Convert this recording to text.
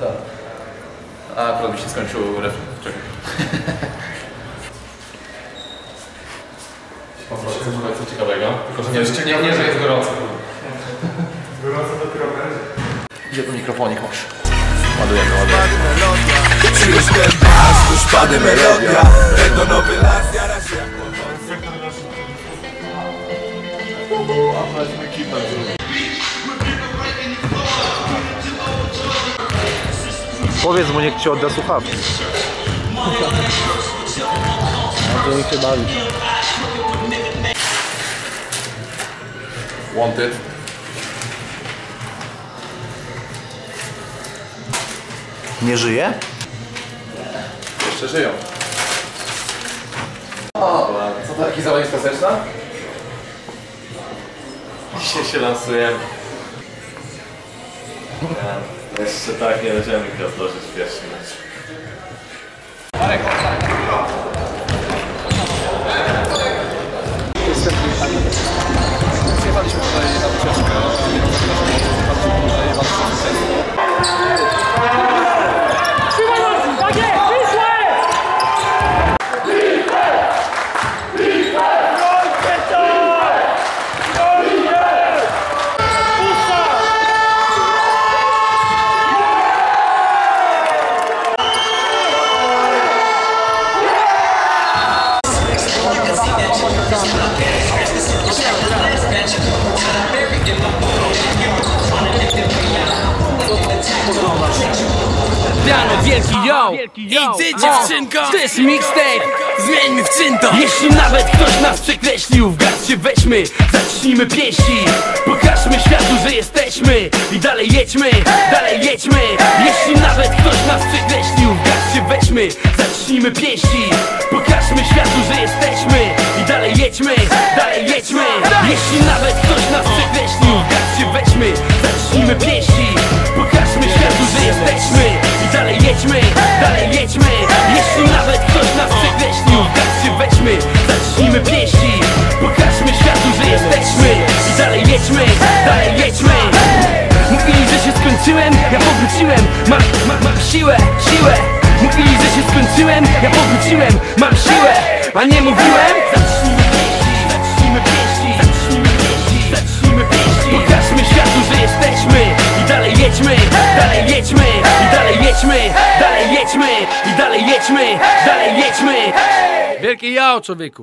Tak. A akurat mi się skończył refren. Czekaj. Poproszę coś co ciekawego. Tylko, że nie, nie, nie, że jest gorąco. Gorąco dopiero będzie. Gdzie tu mikrofonik masz? Ładujemy, ładujemy. Czujesz ten bas, tuż pady melodia Będą nowy las, jara się jak Powiedz mu, niech ci odda słuchawki. A to niech się bawi. Wanted. Nie żyje? Jeszcze żyją. O, co to taki zawodnik klasyczna? Dzisiaj się lansujemy. Ja, jeszcze tak nie będziemy gwiazdożyć w pierwszym Piano wielki yo. I ty dziewczynko. To jest mixtape. Zmieńmy w czynto. Jeśli nawet ktoś nas przekreślił W garść się weźmy. Zacznijmy pięści Pokażmy światu, że jesteśmy. I dalej jedźmy Dalej jedźmy. Jeśli nawet ktoś nas przekreślił W garść się weźmy. Zacznijmy pięści Pokażmy światu, że jesteśmy. I dalej jedźmy Dalej jedźmy. Jeśli nawet weźmy, zacznijmy pięści Pokażmy światu, że jesteśmy. I dalej jedźmy, dalej jedźmy. Mówili, że się skończyłem, ja powróciłem. Mam, mam, mam siłę, siłę. Mówili, że się skończyłem, ja powróciłem. Mam siłę, a nie mówiłem. Zacznijmy pięści, zacznijmy pięści Zacznijmy pięści, zacznijmy Pokażmy światu, że jesteśmy. I dalej jedźmy, dalej jedźmy. I dalej jedźmy, jedźmy I dalej jedźmy, dalej jedźmy. Wielki ja, człowieku